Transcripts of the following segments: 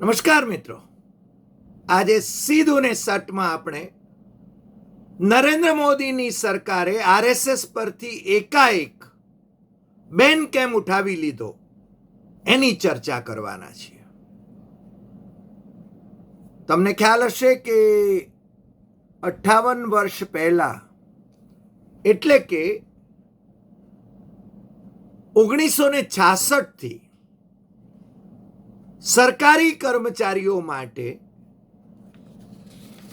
નમસ્કાર મિત્રો. આજે સીધું ને સટમાં આપણે નરેન્દ્ર મોદીની સરકારે આરએસએસ પરથી એકાએક બેન કેમ ઉઠાવી લીધો એની ચર્ચા કરવાના છીએ. તમને ખ્યાલ હશે કે અઠ્ઠાવન વર્ષ પહેલા એટલે કે ઓગણીસો ને છાસઠથી સરકારી કર્મચારીઓ માટે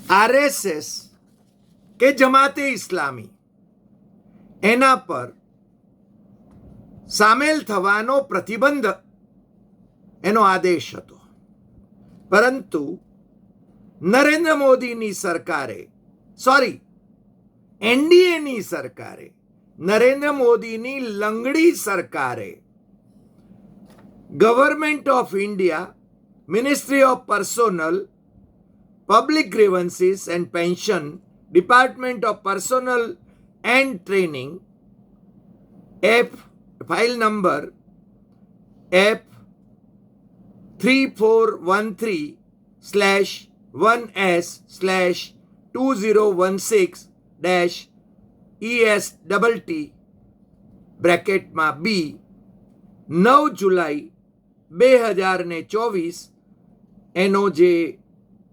આરએસએસ કે જમાતે ઇસ્લામી, એના પર સામેલ થવાનો પ્રતિબંધ એનો આદેશ હતો. પરંતુ નરેન્દ્ર મોદીની સરકારે, સોરી, એનડીએની સરકારે, નરેન્દ્ર મોદીની લંગડી સરકારે government of India ministry of personnel public grievances and pension department of personnel and training F file number F three four one three slash one S slash two zero one six dash ES double T બ્રેકેટમાં B નવ જુલાઈ બે હજાર ને ચોવીસ એનો જે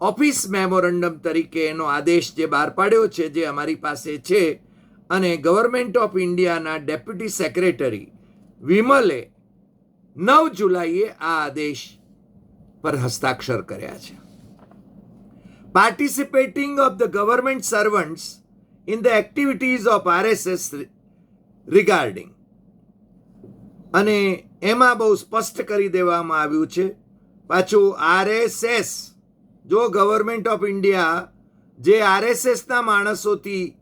office મેમોરન્ડમ તરીકે એનો આદેશ જે બહાર પાડ્યો છે, જે અમારી પાસે છે અને ગવર્મેન્ટ ઓફ ઇન્ડિયાના ડેપ્યુટી સેક્રેટરી વિમલે નવ જુલાઈએ આ આદેશ પર હસ્તાક્ષર કર્યા છે. Participating of the government servants in the activities of RSS regarding અને એમાં બહુ સ્પષ્ટ કરી દેવામાં આવ્યું છે. પાછું આરએસએસ, જો ગવર્મેન્ટ ઓફ ઇન્ડિયા જે આરએસએસના માણસોથી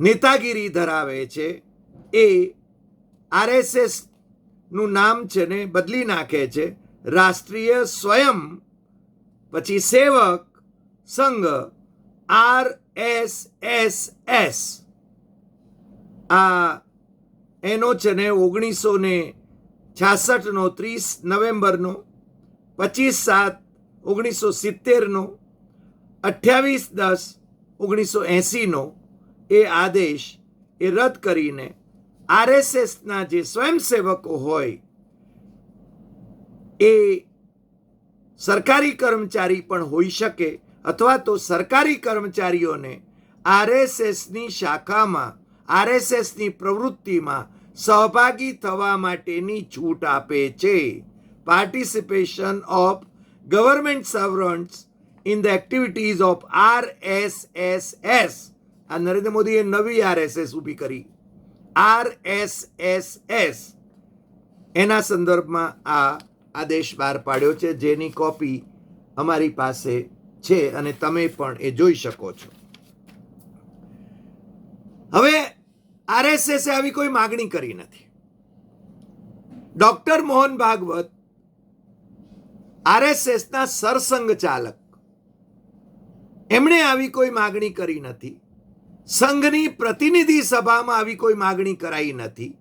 નેતાગીરી ધરાવે છે, એ આરએસએસનું નામ છે ને બદલી નાખે છે. રાષ્ટ્રીય સ્વયં પછી સેવક સંઘ આર એસ એસ એસ આ એનો છે ને ઓગણીસો ને છાસઠનો ત્રીસ નવેમ્બરનો, પચીસ સાત ઓગણીસો સિત્તેરનો, અઠ્યાવીસ દસ ઓગણીસો એંસીનો એ આદેશ એ રદ કરીને આરએસએસના જે સ્વયંસેવકો હોય એ સરકારી કર્મચારી પણ હોઈ શકે અથવા તો સરકારી કર્મચારીઓને આરએસએસની શાખામાં, આરએસએસની પ્રવૃત્તિમાં સહભાગી થવા માટેની છૂટ આપે છે. Participation of government servants in the activities of R S S S આ નરેન્દ્ર મોદીએ નવી આરએસએસ ઊભી કરી. આર એસ એસ એસ એના સંદર્ભમાં આ આદેશ બહાર પાડ્યો છે, જેની કોપી અમારી પાસે છે અને તમે પણ એ જોઈ શકો છો. હવે આરએસએસે આવી કોઈ માગણી કરી નથી. ડોક્ટર મોહન ભાગવત, આરએસએસના સરસંઘ ચાલક. એમણે આવી કોઈ માગણી કરી નથી. સંઘની પ્રતિનિધિ સભામાં આવી કોઈ માગણી કરાઈ નથી.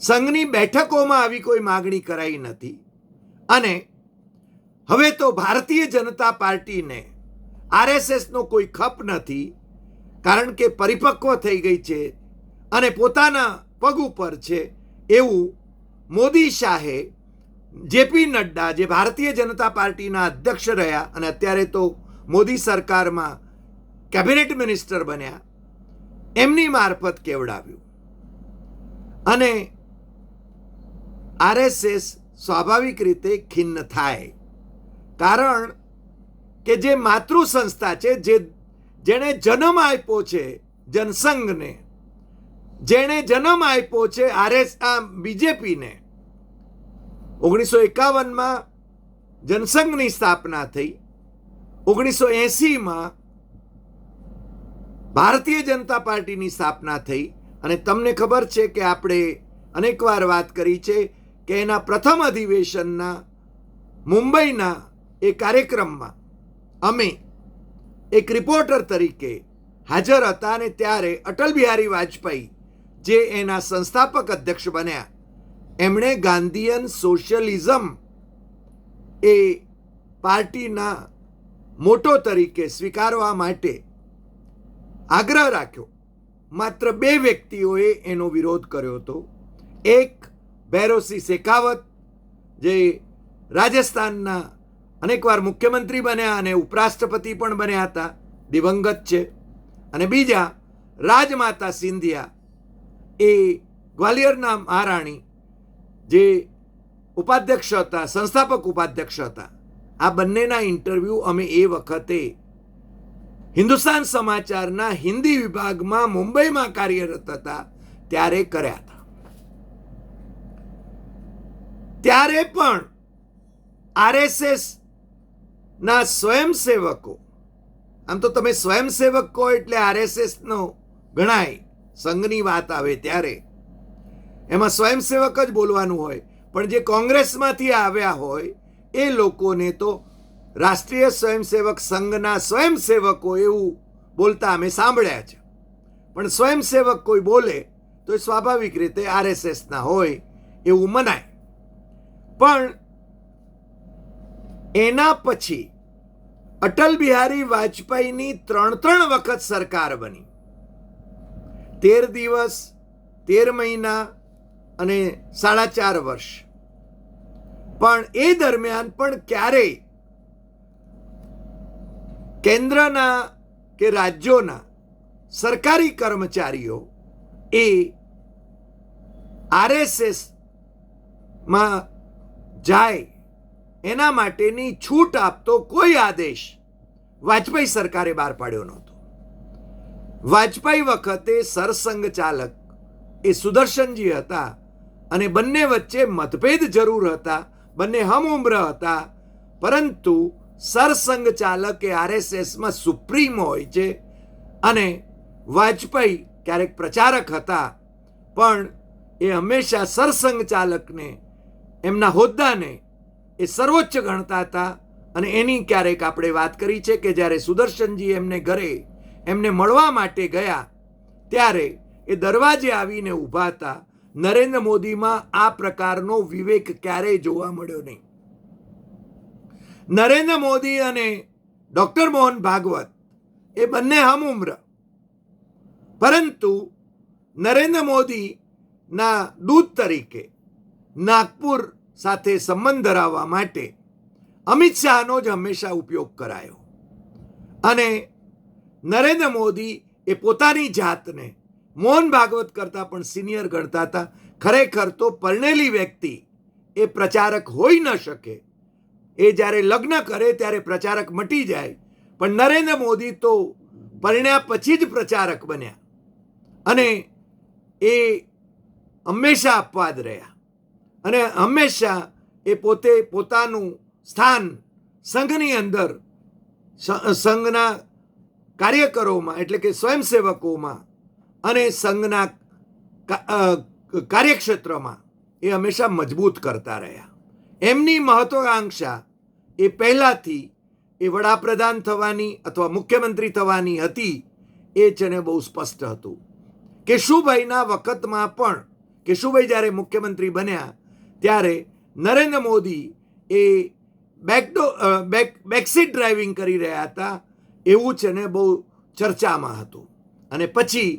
સંઘની બેઠકોમાં આવી કોઈ માગણી કરાઈ નથી. અને હવે તો ભારતીય જનતા પાર્ટીને આરએસએસનો કોઈ ખપ નથી, કારણ કે પરિપક્વ થઈ ગઈ છે અને પોતાના પગ ઉપર છે એવું મોદી શાહે જેપી નડ્ડા, જે ભારતીય જનતા પાર્ટીના અધ્યક્ષ રહ્યા અને અત્યારે તો મોદી સરકારમાં કેબિનેટ મિનિસ્ટર બન્યા, એમની મારફત કેવડાવ્યું. અને આરએસએસ સ્વાભાવિક રીતે ખિન્ન થાય. કારણ કે જે માતૃ સંસ્થા છે, જે જેણે જન્મ આપ્યો છે જનસંઘને જેણે જન્મ આપ્યો છે આરએસ, આ બીજેપીને. ઓગણીસો એકાવનમાં જનસંઘની સ્થાપના થઈ. ઓગણીસો એંસીમાં ભારતીય જનતા પાર્ટીની સ્થાપના થઈ. અને તમને ખબર છે કે આપણે અનેકવાર વાત કરી છે કે એના પ્રથમ અધિવેશનના મુંબઈના એ કાર્યક્રમમાં અમે એક રિપોર્ટર તરીકે હાજર હતા અને ત્યારે અટલ બિહારી વાજપેયી જે એના સંસ્થાપક અધ્યક્ષ બન્યા. એમણે ગાંધીયન સોશિયલિઝમ એ પાર્ટીના મોટો તરીકે સ્વીકારવા માટે આગ્રહ રાખ્યો. માત્ર બે વ્યક્તિઓએ એનો વિરોધ કર્યો હતો. એક બેરોસી શેખાવત, જે રાજસ્થાનના અનેકવાર મુખ્યમંત્રી બન્યા અને ઉપરાષ્ટ્રપતિ પણ બન્યા હતા, દિવંગત છે. અને બીજા રાજમાતા સિંધિયા એ ગ્વાલિયરના મહારાણી જે ઉપાધ્યક્ષ હતા, સંસ્થાપક ઉપાધ્યક્ષ હતા, આ બંનેના ઇન્ટરવ્યૂ અમે એ વખતે હિન્દુસ્તાન સમાચારના હિન્દી વિભાગમાં મુંબઈમાં કાર્યરત હતા, ત્યારે કર્યા હતા. ત્યારે પણ આરએસએસ ના સ્વયંસેવકો, આમ તો તમે સ્વયંસેવક કહો એટલે આરએસએસનો ગણાય સંઘની વાત આવે ત્યારે. એમાં સ્વયંસેવક જ બોલવાનું હોય. પણ જે કોંગ્રેસમાંથી આવ્યા હોય, એ લોકોને તો રાષ્ટ્રીય સ્વયંસેવક સંઘના સ્વયંસેવકો એવું બોલતા અમે સાંભળ્યા છે. પણ સ્વયંસેવક કોઈ બોલે, તો એ સ્વાભાવિક રીતે આરએસએસના હોય એવું મનાય. પણ એના પછી અટલ બિહારી વાજપેયીની ત્રણ ત્રણ વખત સરકાર બની. તેર દિવસ, તેર મહિના અને સાડા ચાર વર્ષ. પણ એ દરમિયાન પણ ક્યારેય કેન્દ્રના કે રાજ્યોના સરકારી કર્મચારીઓ એ આરએસએસમાં જાય એના માટેની છૂટ આપતો કોઈ આદેશ વાજપેયી સરકારે બહાર પાડ્યો નહોતો. વાજપેયી વખતે સરસંઘ ચાલક એ સુદર્શનજી હતા અને બંને વચ્ચે મતભેદ જરૂર હતા, બંને હમઉમ્ર હતા. પરંતુ સરસંઘ ચાલક એ આરએસએસમાં સુપ્રીમ હોય છે અને વાજપેયી ક્યારેક પ્રચારક હતા. પણ એ હંમેશા સરસંઘ ચાલકને, એમના હોદ્દાને એ સર્વોચ્ચ ગણતા હતા અને એની ક્યારેક આપણે વાત કરી છે કે જ્યારે સુદર્શનજી એમને ઘરે એમને મળવા માટે ગયા. ત્યારે એ દરવાજે આવીને ઊભા હતા. નરેન્દ્ર મોદીમાં આ પ્રકારનો વિવેક ક્યારેય જોવા મળ્યો નહીં. નરેન્દ્ર મોદી અને ડોક્ટર મોહન ભાગવત એ બંને હમઉમ્ર પરંતુ નરેન્દ્ર મોદીના દૂત તરીકે નાગપુર સાથે સંબંધ ધરાવવા માટે અમિત શાહનો જ હંમેશા ઉપયોગ કરાયો. અને નરેન્દ્ર મોદી એ પોતાની જાતને મોહન ભાગવત કરતા પણ સિનિયર ગણતા હતા. ખરેખર તો પરણેલી વ્યક્તિ એ પ્રચારક હોઈ ન શકે. એ જ્યારે લગ્ન કરે ત્યારે પ્રચારક મટી જાય. પણ નરેન્દ્ર મોદી તો પરણ્યા પછી જ પ્રચારક બન્યા. અને એ હંમેશા અપવાદ રહ્યા. અને હંમેશા એ પોતે પોતાનું સ્થાન સંઘની અંદર સંઘના કાર્યકરોમાં, એટલે કે સ્વયંસેવકોમાં અને સંઘના કાર્યક્ષેત્રમાં એ હંમેશા મજબૂત કરતા રહ્યા. એમની મહત્વાકાંક્ષા એ પહેલાંથી એ વડાપ્રધાન થવાની અથવા મુખ્યમંત્રી થવાની હતી એ છે ને બહુ સ્પષ્ટ હતું. કેશુભાઈના વખતમાં પણ, કેશુભાઈ જ્યારે મુખ્યમંત્રી બન્યા, ત્યારે નરેન્દ્ર મોદી એ બેકડો બેક, બેકસીટ ડ્રાઇવિંગ કરી રહ્યા હતા એવું છે ને બહુ ચર્ચામાં હતું. અને પછી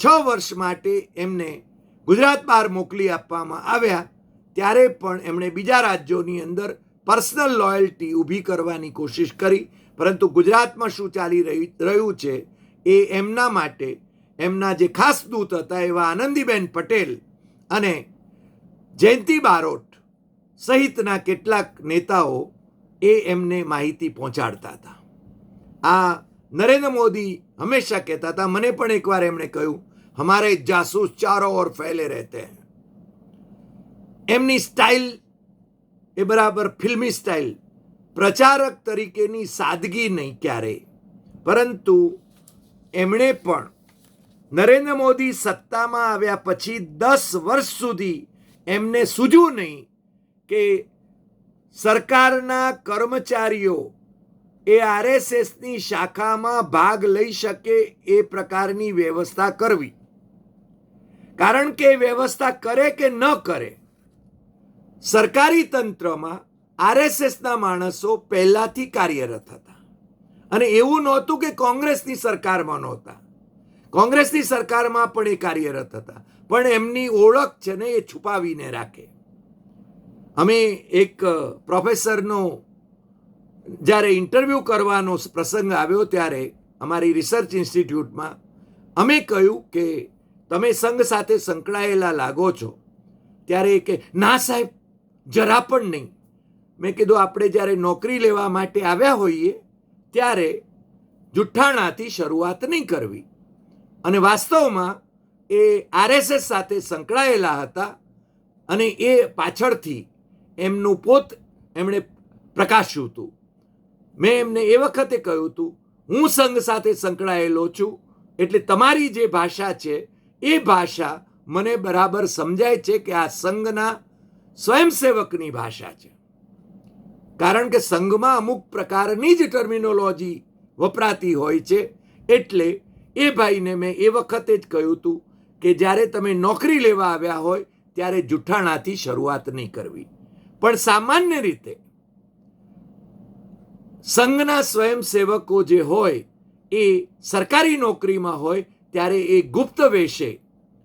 છ વર્ષ માટે એમને ગુજરાત બહાર મોકલી આપવામાં આવ્યા. ત્યારે પણ એમણે બીજા રાજ્યોની અંદર પર્સનલ લોયલ્ટી ઊભી કરવાની કોશિશ કરી. પરંતુ ગુજરાતમાં શું ચાલી રહી, રહ્યું છે એ એમના માટે એમના જે ખાસ દૂત હતા એવા આનંદીબેન પટેલ અને જયંતિ બારોટ સહિતના કેટલાક નેતાઓ એ એમને માહિતી પહોંચાડતા હતા. આ નરેન્દ્ર મોદી હંમેશા કહેતા હતા, મને પણ એકવાર એમણે કહ્યું હમારે જાસૂસ ચારો ઓર ફેલે રહેતે એમની સ્ટાઇલ એ બરાબર ફિલ્મી સ્ટાઇલ, પ્રચારક તરીકેની સાદગી નહીં ક્યારેય પરંતુ એમણે પણ નરેન્દ્ર મોદી સત્તામાં આવ્યા પછી દસ વર્ષ સુધી એમને સૂજ્યું નહીં કે સરકારના કર્મચારીઓ એ આરએસએસની શાખામાં ભાગ લઈ શકે એ પ્રકારની વ્યવસ્થા કરવી. કારણ કે એ વ્યવસ્થા કરે કે ન કરે, સરકારી તંત્રમાં આરએસએસના માણસો પહેલાથી કાર્યરત હતા. અને એવું નહોતું કે કોંગ્રેસની સરકારમાં નહોતા. કોંગ્રેસની સરકારમાં પણ એ કાર્યરત હતા. પણ એમની ઓળખ છે ને એ છુપાવીને રાખે. અમે એક પ્રોફેસરનો જ્યારે ઇન્ટરવ્યૂ કરવાનો પ્રસંગ આવ્યો ત્યારે અમારી રિસર્ચ ઇન્સ્ટિટ્યૂટમાં અમે કહ્યું કે તમે સંઘ સાથે સંકળાયેલા લાગો છો. ત્યારે કે, ના સાહેબ, જરા પણ નહીં. મેં કીધું, આપણે જ્યારે નોકરી લેવા માટે આવ્યા હોઈએ, ત્યારે જુઠ્ઠાણાથી શરૂઆત નહીં કરવી. અને વાસ્તવમાં એ આરએસએસ સાથે સંકળાયેલા હતા અને એ પાછળથી એમનું પોત એમણે પ્રકાશ્યું હતું. મેં એમને એ વખતે કહ્યું હતું, હું સંઘ સાથે સંકળાયેલો છું, એટલે તમારી જે ભાષા છે, એ ભાષા મને બરાબર સમજાય છે કે આ સંઘના સ્વયંસેવકની ભાષા છે. કારણ કે સંઘમાં અમુક પ્રકારની જ ટર્મિનોલોજી વપરાતી હોય છે, એટલે એ ભાઈને મેં એ વખતે જ કહ્યું હતું કે જ્યારે તમે નોકરી લેવા આવ્યા હોય, ત્યારે જુઠ્ઠાણાથી શરૂઆત નહીં કરવી. પણ સામાન્ય રીતે સંઘના સ્વયંસેવકો જે હોય, એ સરકારી નોકરીમાં હોય, ત્યારે એ ગુપ્ત વેશે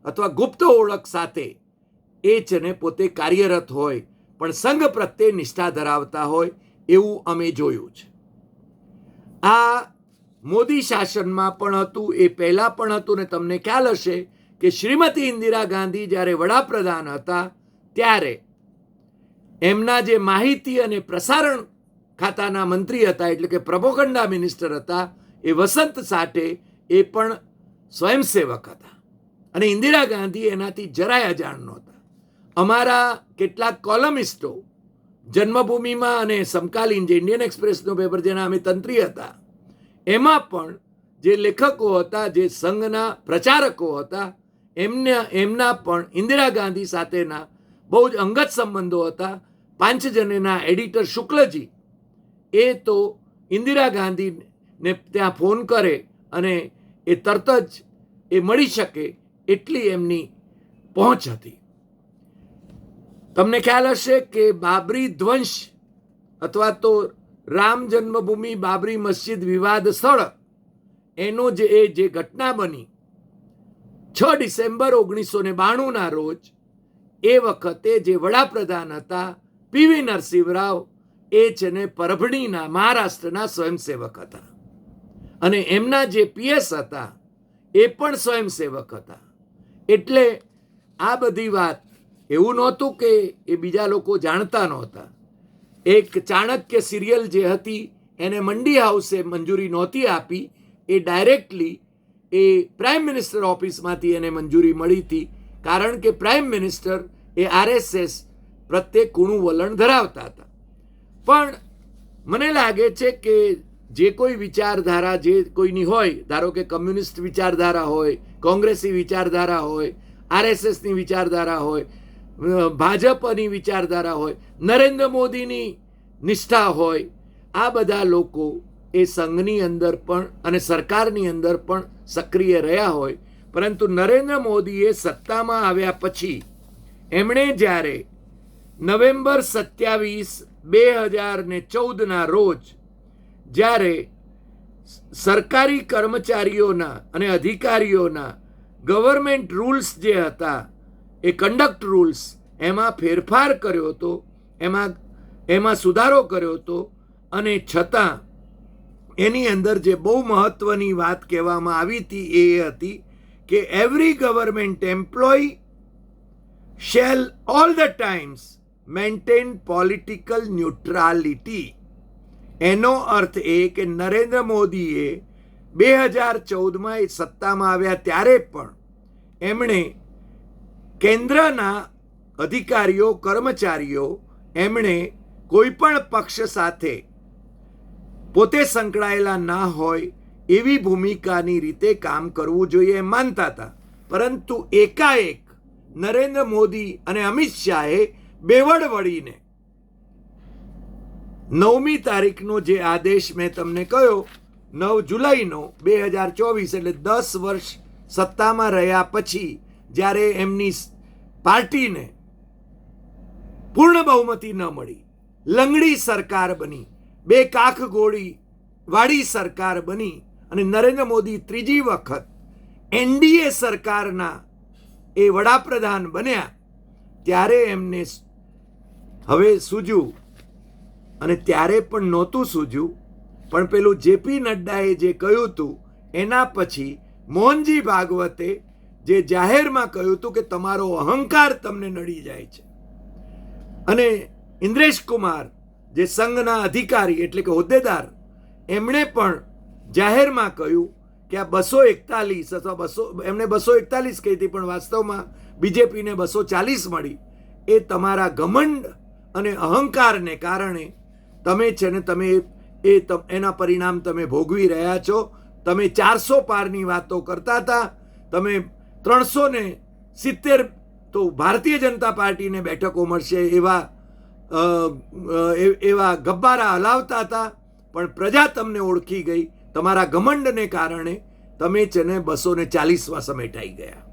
અથવા ગુપ્ત ઓળખ સાથે એ છે ને પોતે કાર્યરત હોય, પણ સંઘ પ્રત્યે નિષ્ઠા ધરાવતા હોય, એવું અમે જોયું છે. આ મોદી શાસનમાં પણ હતું, એ પહેલાં પણ હતું ને તમને ખ્યાલ હશે કે શ્રીમતી ઇન્દિરા ગાંધી જ્યારે વડાપ્રધાન હતા, ત્યારે એમના જે માહિતી અને પ્રસારણ ખાતાના મંત્રી હતા, એટલે કે પ્રભોખંડા મિનિસ્ટર હતા, એ વસંત સાટે એ પણ સ્વયંસેવક હતા. અને ઇન્દિરા ગાંધી એનાથી જરાય અજાણ નહોતા. અમારા કેટલાક કોલમિસ્ટો જન્મભૂમિમાં અને સમકાલીન જે ઇન્ડિયન એક્સપ્રેસનું પેપર જેના અમે તંત્રી હતા, એમાં પણ જે લેખકો હતા, જે સંઘના પ્રચારકો હતા, એમને, એમના પણ ઇન્દિરા ગાંધી સાથેના બહુ જ અંગત સંબંધો હતા. પાંચજનેના એડિટર શુક્લજી એ તો ઇન્દિરા ગાંધીને ત્યાં ફોન કરે અને એ તરત જ એ મળી શકે એટલી એમની પહોંચ હતી. તમને ખ્યાલ હશે કે બાબરી ધ્વંસ અથવા તો રામ જન્મભૂમિ બાબરી મસ્જિદ વિવાદ સ્થળ એનો જે એ જે ઘટના બની છ ડિસેમ્બર ઓગણીસો ને બાણુંના રોજ એ વખતે જે વડાપ્રધાન હતા પીવી નરસિંહરાવ એ છે ને પરભણીના મહારાષ્ટ્રના સ્વયંસેવક હતા. અને એમના જે પીએસ હતા, એ પણ સ્વયંસેવક હતા. એટલે આ બધી વાત એવું નહોતું કે એ બીજા લોકો જાણતા નહોતા. એક ચાણક્ય સિરિયલ જે હતી, એને મંડી હાઉસે મંજૂરી નહોતી આપી, એ ડાયરેક્ટલી એ પ્રાઇમ મિનિસ્ટર ઓફિસમાંથી એને મંજૂરી મળી હતી, કારણ કે પ્રાઇમ મિનિસ્ટર એ આરએસએસ પ્રત્યે કૂણું વલણ ધરાવતા હતા. પણ મને લાગે છે કે જે કોઈ વિચારધારા જે કોઈની હોય, ધારો કે કમ્યુનિસ્ટ વિચારધારા હોય, કોંગ્રેસી વિચારધારા હોય, આરએસએસની વિચારધારા હોય ભાજપની વિચારધારા હોય, નરેન્દ્ર મોદીની નિષ્ઠા હોય, આ બધા લોકો એ સંઘની અંદર પણ અને સરકારની અંદર પણ સક્રિય રહ્યા હોય. પરંતુ નરેન્દ્ર મોદીએ સત્તામાં આવ્યા પછી એમણે જ્યારે નવેમ્બર સત્યાવીસ બે હજાર ને ચૌદના રોજ જ્યારે સરકારી કર્મચારીઓના અને અધિકારીઓના ગવર્મેન્ટ રૂલ્સ જે હતા, એ કંડક્ટ રૂલ્સ, એમાં ફેરફાર કર્યો હતો, એમાં એમાં સુધારો કર્યો હતો અને છતાં એની અંદર જે બહુ મહત્ત્વની વાત કહેવામાં આવી હતી એ હતી કે every government employee shall all the times maintain political neutrality. એનો અર્થ એ કે નરેન્દ્ર મોદીએ બે હજાર ચૌદમાં એ સત્તામાં આવ્યા ત્યારે પણ એમણે કેન્દ્રના અધિકારીઓ, કર્મચારીઓ, એમણે કોઈ પણ પક્ષ સાથે પોતે સંકળાયેલા ના હોય એવી ભૂમિકાની રીતે કામ કરવું જોઈએ એમ માનતા હતા. પરંતુ એકાએક નરેન્દ્ર મોદી અને અમિત શાહે બેવડ વળીને નવમી તારીખનો જે આદેશ મેં તમને કહ્યો નવ જુલાઈનો બે હજાર ચોવીસ, એટલે દસ વર્ષ સત્તામાં રહ્યા પછી જ્યારે એમની પાર્ટીને પૂર્ણ બહુમતી ન મળી, લંગડી સરકાર બની, બે કાખ ગોળી વાળી સરકાર બની અને નરેન્દ્ર મોદી ત્રીજી વખત એનડીએ સરકારના એ વડાપ્રધાન બન્યા, ત્યારે એમને હવે સૂજ્યું. અને ત્યારે પણ નહોતું સૂજ્યું, પણ પેલું જેપી નડ્ડાએ જે કહ્યું હતું, એના પછી મોહનજી ભાગવતે જે જાહેરમાં કહ્યું હતું કે તમારો અહંકાર તમને નડી જાય છે. અને ઇન્દ્રેશ કુમાર, જે સંઘના અધિકારી એટલે કે હોદ્દેદાર, એમણે પણ જાહેરમાં કહ્યું કે આ બસો એકતાલીસ અથવા બસો એમણે બસો એકતાલીસ કહી હતી પણ વાસ્તવમાં બીજેપીને બસો ચાલીસ મળી, એ તમારા ઘમંડ અને અહંકારને કારણે તમે છે ને તમે એ એના પરિણામ તમે ભોગવી રહ્યા છો. તમે ચારસો પારની વાતો કરતા હતા. તમે ત્રણસો ને સિત્તેર તો ભારતીય જનતા પાર્ટીને બેઠકો મળશે એવા એવા ગબ્બારા હલાવતા હતા. પણ પ્રજા તમને ઓળખી ગઈ. તમારા ઘમંડને કારણે તમે છે ને બસો ને ચાલીસમાં સમેટાઈ ગયા.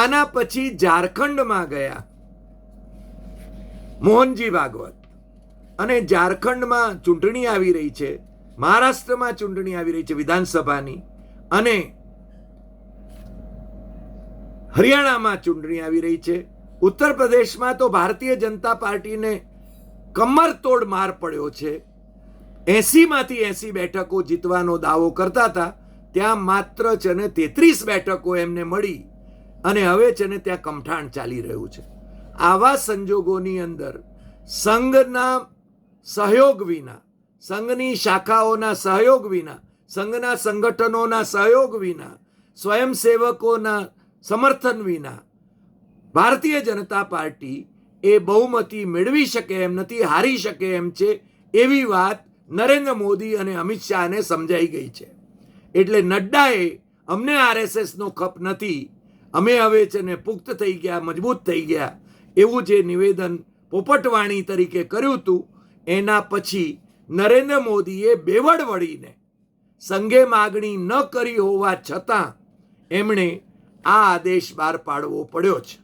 આના પછી ઝારખંડમાં ગયા. મોહનજી ભાગવત. અને ઝારખંડમાં ચૂંટણી આવી રહી છે, મહારાષ્ટ્રમાં ચૂંટણી આવી રહી છે વિધાનસભાની, અને હરિયાણામાં ચૂંટણી આવી રહી છે. ઉત્તર પ્રદેશમાં તો ભારતીય જનતા પાર્ટીને કમર તોડ માર પડ્યો છે. એસીમાંથી એસી બેઠકો જીતવાનો દાવો કરતા હતા, ત્યાં માત્ર છે ને તેત્રીસ બેઠકો એમને મળી, અને હવે છે ને ત્યાં કમઠાણ ચાલી રહ્યું છે. આવા સંજોગોની અંદર સંઘના સહયોગ વિના, સંઘની શાખાઓના સહયોગ વિના, સંઘના સંગઠનોના સહયોગ વિના, સ્વયંસેવકોના સમર્થન વિના ભારતીય જનતા પાર્ટી એ બહુમતી મેળવી શકે એમ નથી, હારી શકે એમ છે એવી વાત નરેન્દ્ર મોદી અને અમિત શાહને સમજાઈ ગઈ છે. એટલે નડ્ડાએ અમને આરએસએસનો ખપ નથી, અમે હવે છે ને પુખ્ત થઈ ગયા, મજબૂત થઈ ગયા એવું જે નિવેદન પોપટવાણી તરીકે કર્યું હતું, એના પછી નરેન્દ્ર મોદીએ બેવડ વળીને સંઘે માગણી ન કરી હોવા છતાં એમણે આ આદેશ બહાર પાડવો પડ્યો છે.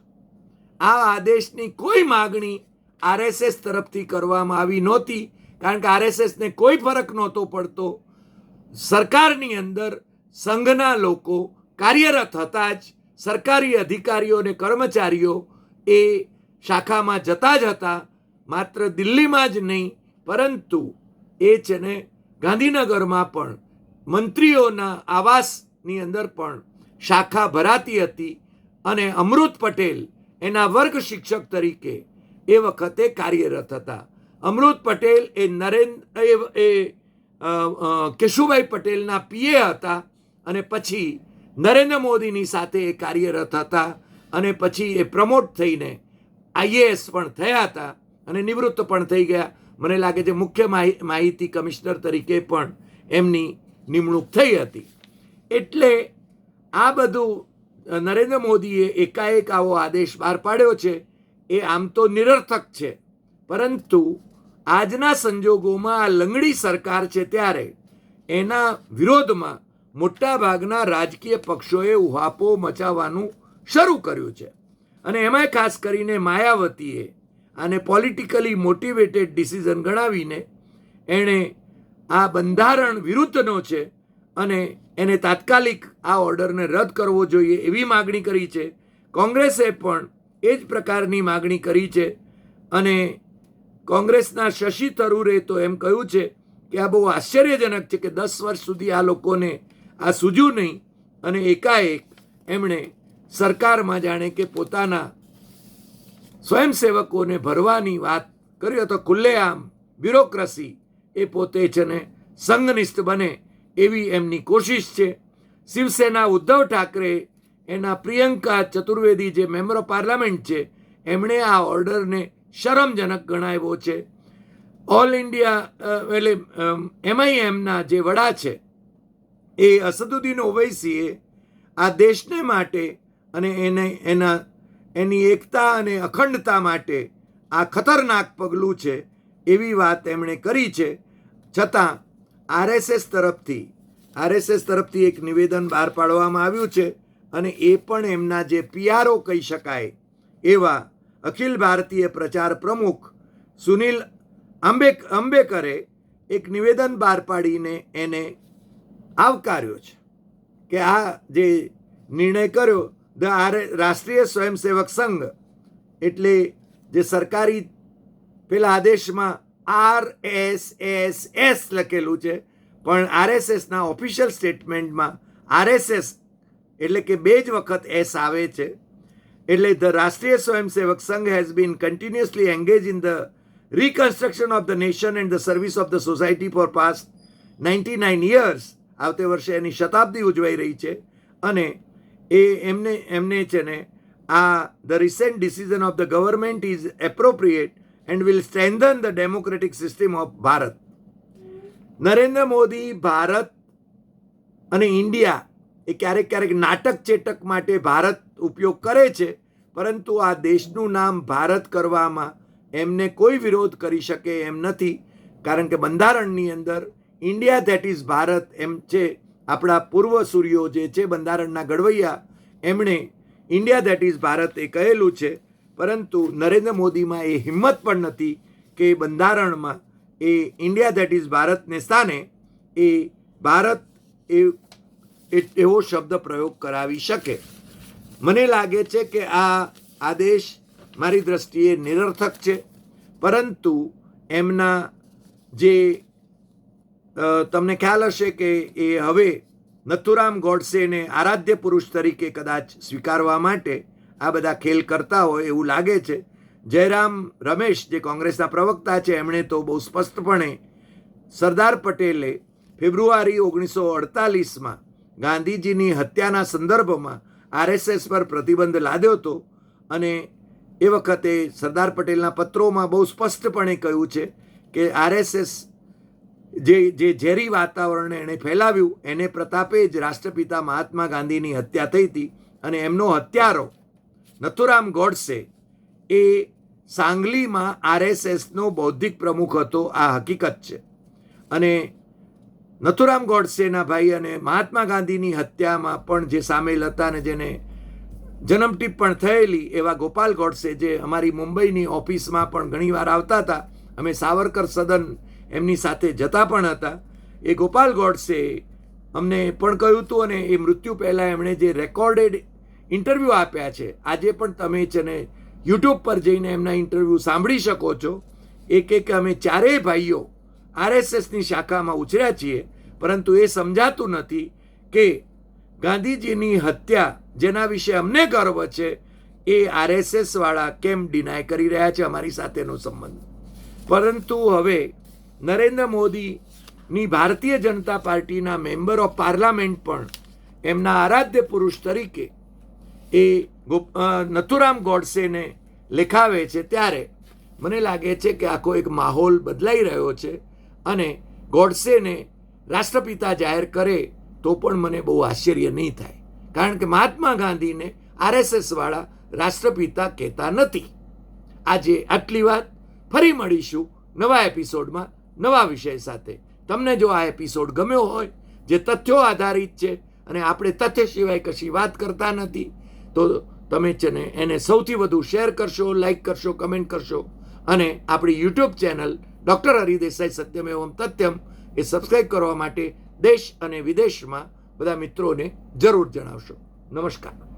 આ આદેશની કોઈ માગણી આરએસએસ તરફથી કરવામાં આવી નહોતી, કારણ કે આરએસએસને કોઈ ફરક નહોતો પડતો. સરકારની અંદર સંઘના લોકો કાર્યરત હતા જ, સરકારી અધિકારીઓ અને કર્મચારીઓ એ શાખામાં જતા જ હતા, માત્ર દિલ્હીમાં જ નહીં, પરંતુ એ છે ને ગાંધીનગરમાં પણ મંત્રીઓના આવાસની અંદર પણ શાખા ભરાતી હતી અને અમૃત પટેલ એના વર્ગ શિક્ષક તરીકે એ વખતે કાર્યરત હતા. અમૃત પટેલ એ નરેન્દ્ર એ- કેશુભાઈ પટેલના પીએ હતા અને પછી નરેન્દ્ર મોદીની સાથે એ કાર્યરત હતા અને પછી એ પ્રમોટ થઈને આઈએએસ પણ થયા હતા અને નિવૃત્ત પણ થઈ ગયા. મને લાગે છે મુખ્ય માહિ- માહિતી કમિશનર તરીકે પણ એમની નિમણૂક થઈ હતી. એટલે આ બધું નરેન્દ્ર મોદીએ એકાએક આવો આદેશ બહાર પાડ્યો છે, એ આમ તો નિરર્થક છે. પરંતુ આજના સંજોગોમાં આ લંગડી સરકાર છે ત્યારે એના વિરોધમાં મોટાભાગના રાજકીય પક્ષોએ ઉહાપો મચાવવાનું શરૂ કર્યું છે. અને એમાંય ખાસ કરીને માયાવતીએ આને પોલિટિકલી મોટિવેટેડ ડિસિઝન ગણાવીને એણે આ બંધારણ વિરુદ્ધનો છે અને એને તાત્કાલિક આ ઓર્ડરને રદ કરવો જોઈએ એવી માગણી કરી છે. કોંગ્રેસે પણ એ જ પ્રકારની માગણી કરી છે અને કોંગ્રેસના શશી થરૂરે તો એમ કહ્યું છે કે આ બહુ આશ્ચર્યજનક છે કે દસ વર્ષ સુધી આ લોકોને આ સૂજ્યું નહીં અને એકાએક એમણે સરકારમાં જાણે કે પોતાના સ્વયંસેવકોને ભરવાની વાત કરી તો ખુલ્લેઆમ બ્યુરોક્રસી એ પોતે છે ને સંઘનિષ્ઠ બને એવી એમની કોશિશ છે. શિવસેના ઉદ્ધવ ઠાકરે એના પ્રિયંકા ચતુર્વેદી જે મેમ્બર ઓફ પાર્લામેન્ટ છે, એમણે આ ઓર્ડરને શરમજનક ગણાવ્યો છે. ઓલ ઇન્ડિયા એટલે એમઆઈએમના જે વડા છે, એ અસદુદ્દીન ઓવૈસીએ આ દેશને માટે અને એને એના, એની એકતા અને અખંડતા માટે આ ખતરનાક પગલું છે એવી વાત એમણે કરી છે. છતાં આરએસએસ તરફથી આરએસએસ તરફથી એક નિવેદન બહાર પાડવામાં આવ્યું છે અને એ પણ એમના જે પીઆરઓ કહી શકાય એવા અખિલ ભારતીય પ્રચાર પ્રમુખ સુનિલ આંબે અંબેકરે એક નિવેદન બહાર પાડીને એને આવકાર્યો છે કે આ જે નિર્ણય કર્યો ધ રાષ્ટ્રીય સ્વયંસેવક સંઘ, એટલે જે સરકારી પેલા આદેશમાં આર એસ એસ એસ લખેલું છે, પણ આરએસએસના ઓફિશિયલ સ્ટેટમેન્ટમાં આરએસએસ એટલે કે બે જ વખત એસ આવે છે, એટલે the Rashtriya Swayamsevak Sangh has been continuously engage in the reconstruction of the nation and the service of the society for past ninety nine years આવતે વર્ષે એની શતાબ્દી ઉજવાઈ રહી છે, અને એ એમને એમને છે ને, આ the recent decision of the government is appropriate and will strengthen the democratic system of Bharat Narendra Modi Bharat અને ઇન્ડિયા એ ક્યારેક ક્યારેક નાટક ચેટક માટે ભારત ઉપયોગ કરે છે, પરંતુ આ દેશનું નામ ભારત કરવામાં એમને કોઈ વિરોધ કરી શકે એમ નથી. કારણ કે બંધારણની અંદર ઇન્ડિયા ધેટ ઇઝ ભારત એમ છે આપણા પૂર્વ સૂર્યો જે છે બંધારણના ઘડવૈયા, એમણે ઇન્ડિયા ધેટ ઇઝ ભારત એ કહેલું છે, પરંતુ નરેન્દ્ર મોદીમાં એ હિંમત પણ નથી કે બંધારણમાં એ ઇન્ડિયા ધેટ ઇઝ ભારતને સ્થાને એ ભારત એ એવો શબ્દ પ્રયોગ કરાવી શકે. મને લાગે છે કે આ આદેશ મારી દ્રષ્ટિએ નિરર્થક છે, પરંતુ એમના જે તમને ખ્યાલ હશે કે એ હવે નથુરામ ગોડસેને આરાધ્ય પુરુષ તરીકે કદાચ સ્વીકારવા માટે આ બધા ખેલ કરતા હોય એવું લાગે છે. જયરામ રમેશ, જે કોંગ્રેસના પ્રવક્તા છે, એમણે તો બહુ સ્પષ્ટપણે સરદાર પટેલે ફેબ્રુઆરી ઓગણીસો અડતાલીસમાં ગાંધીજીની હત્યાના સંદર્ભમાં આરએસએસ પર પ્રતિબંધ લાદ્યો હતો અને એ વખતે સરદાર પટેલના પત્રોમાં બહુ સ્પષ્ટપણે કહ્યું છે કે આરએસએસ જે જે ઝેરી વાતાવરણને એણે ફેલાવ્યું, એને પ્રતાપે જ રાષ્ટ્રપિતા મહાત્મા ગાંધીની હત્યા થઈ હતી અને એમનો હત્યારો નથુરામ ગોડસે એ સાંગલીમાં આરએસએસનો બૌદ્ધિક પ્રમુખ હતો, આ હકીકત છે. અને નથુરામ ગોડસેના ભાઈ અને મહાત્મા ગાંધીની હત્યામાં પણ જે સામેલ હતા અને જેને જન્મટીપ પણ થયેલી, એવા ગોપાલ ગોડસે જે અમારી મુંબઈની ઓફિસમાં પણ ઘણીવાર આવતા હતા, અમે સાવરકર સદન એમની સાથે જતા પણ હતા. એ ગોપાલ ગોડસે અમને પણ કહ્યું હતું અને એ મૃત્યુ પહેલાં એમણે જે રેકોર્ડેડ ઇન્ટરવ્યૂ આપ્યા છે, આજે પણ તમે છે ને યુટ્યુબ પર જઈને એમના ઇન્ટરવ્યૂ સાંભળી શકો છો. એક કે કે અમે ચારેય ભાઈઓ આરએસએસની શાખામાં ઉછર્યા છીએ, પરંતુ એ સમજાતું નથી કે ગાંધીજીની હત્યા જેના વિશે અમને ગર્વ છે, એ આરએસએસવાળા કેમ ડિનાય કરી રહ્યા છે અમારી સાથેનો સંબંધ. પરંતુ હવે નરેન્દ્ર મોદીની ભારતીય જનતા પાર્ટીના મેમ્બર ઓફ પાર્લામેન્ટ પણ એમના આરાધ્ય પુરુષ તરીકે એ નથુરામ ગોડસેને લેખાવે છે ત્યારે મને લાગે છે કે આખો એક માહોલ બદલાઈ રહ્યો છે અને ગોડસેને રાષ્ટ્રપિતા જાહેર કરે તો પણ મને બહુ આશ્ચર્ય નહીં થાય. કારણ કે મહાત્મા ગાંધીને આરએસએસવાળા રાષ્ટ્રપિતા કહેતા નથી. આજે આટલી વાત ફરી મળીશું નવા એપિસોડમાં નવા વિષય સાથે. તમને જો આ એપિસોડ ગમ્યો હોય, જે તથ્યો આધારિત છે અને આપણે તથ્ય સિવાય કશી વાત કરતા નથી, તો તમે છે ને એને સૌથી વધુ શેર કરશો લાઈક કરશો કમેન્ટ કરશો અને આપણી YouTube channel doctor Haridesai Satyamevam Tathyam એ સબસ્ક્રાઈબ કરવા માટે દેશ અને વિદેશમાં બધા મિત્રોને જરૂર જણાવશો. નમસ્કાર.